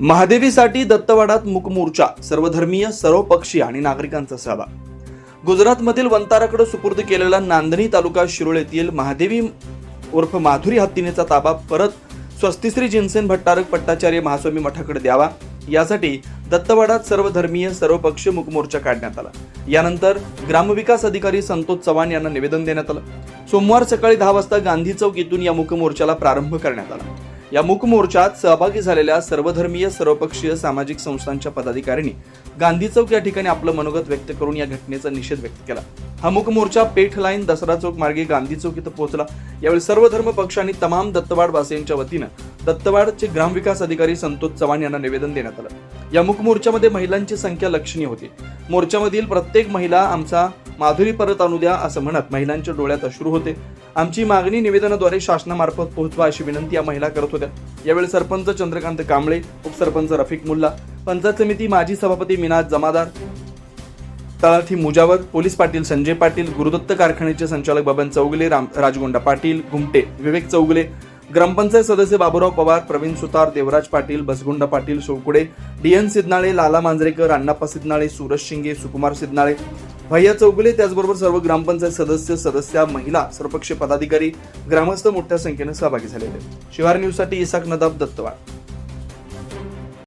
महादेवीसाठी दत्तवाडात मुक मोर्चा सर्वधर्मीय सर्वपक्षीय आणि नागरिकांचा सहभाग. गुजरातमधील वंताराकडे सुपूर्द केलेला नांदणी तालुका शिरोळ येथील महादेवी उर्फ माधुरी हत्तीनेचा ताबा परत स्वस्तिश्री जिनसेन भट्टारक पट्टाचार्य महास्वामी मठाकडे द्यावा. यासाठी दत्तवाडात सर्वधर्मीय सर्वपक्षीय मुकमोर्चा काढण्यात आला. यानंतर ग्रामविकास अधिकारी संतोष चव्हाण यांना निवेदन देण्यात आलं. सोमवार सकाळी दहा वाजता गांधी चौक येथून या मुकमोर्चाला प्रारंभ करण्यात आला. या मूक मोर्चात सहभागी झालेल्या सर्वधर्मीय सर्वपक्षीय सामाजिक संस्थांच्या पदाधिकाऱ्यांनी गांधी चौक या ठिकाणी आपलं मनोगत व्यक्त करून या घटनेचा निषेध व्यक्त केला. हा मूक मोर्चा पेठ लाईन दसरा चौक मार्गे गांधी चौक इथं पोहोचला. यावेळी सर्व धर्म पक्ष आणि तमाम दत्तवाड वासियांच्या वतीनं दत्तवाडचे ग्रामविकास अधिकारी संतोष चव्हाण यांना निवेदन देण्यात आलं. या मूक मोर्चामध्ये महिलांची संख्या लक्षणीय होती. मोर्चामधील प्रत्येक महिला आमचा माधुरी परत आणू द्या असं म्हणत महिलांच्या डोळ्यात अश्रू होते. आमची मागणी निवेदनाद्वारे शासनामार्फत पोहोचवा अशी विनंती या महिला करत होत्या. यावेळी सरपंच चंद्रकांत कांबळे उपसरपंच रफिक मुल्ला पंचायत समिती माजी सभापती मिनाज जमादार तळाथी मुजावर पोलीस पाटील संजय पाटील गुरुदत्त कारखान्याचे संचालक बबन चौगले राम राजगोंडा पाटील घुमटे विवेक चौगले ग्रामपंचायत सदस्य बाबूराव पवार प्रवीण सुतार देवराज पाटील बसगुंडा पाटील सोकुडे डी एन सिद्नाळे लाला मांजरेकर अण्णाप्पा सिद्नाळे सूरज शिंगे सुकुमार सिद्नाळे भैया चौगुले त्याचबरोबर सर्व ग्रामपंचायत सदस्य सदस्या महिला सर्वपक्षीय पदाधिकारी ग्रामस्थ मोठ्या संख्येने सहभागी झालेले शिवार न्यूजसाठी इसाक नदाब दत्तवाड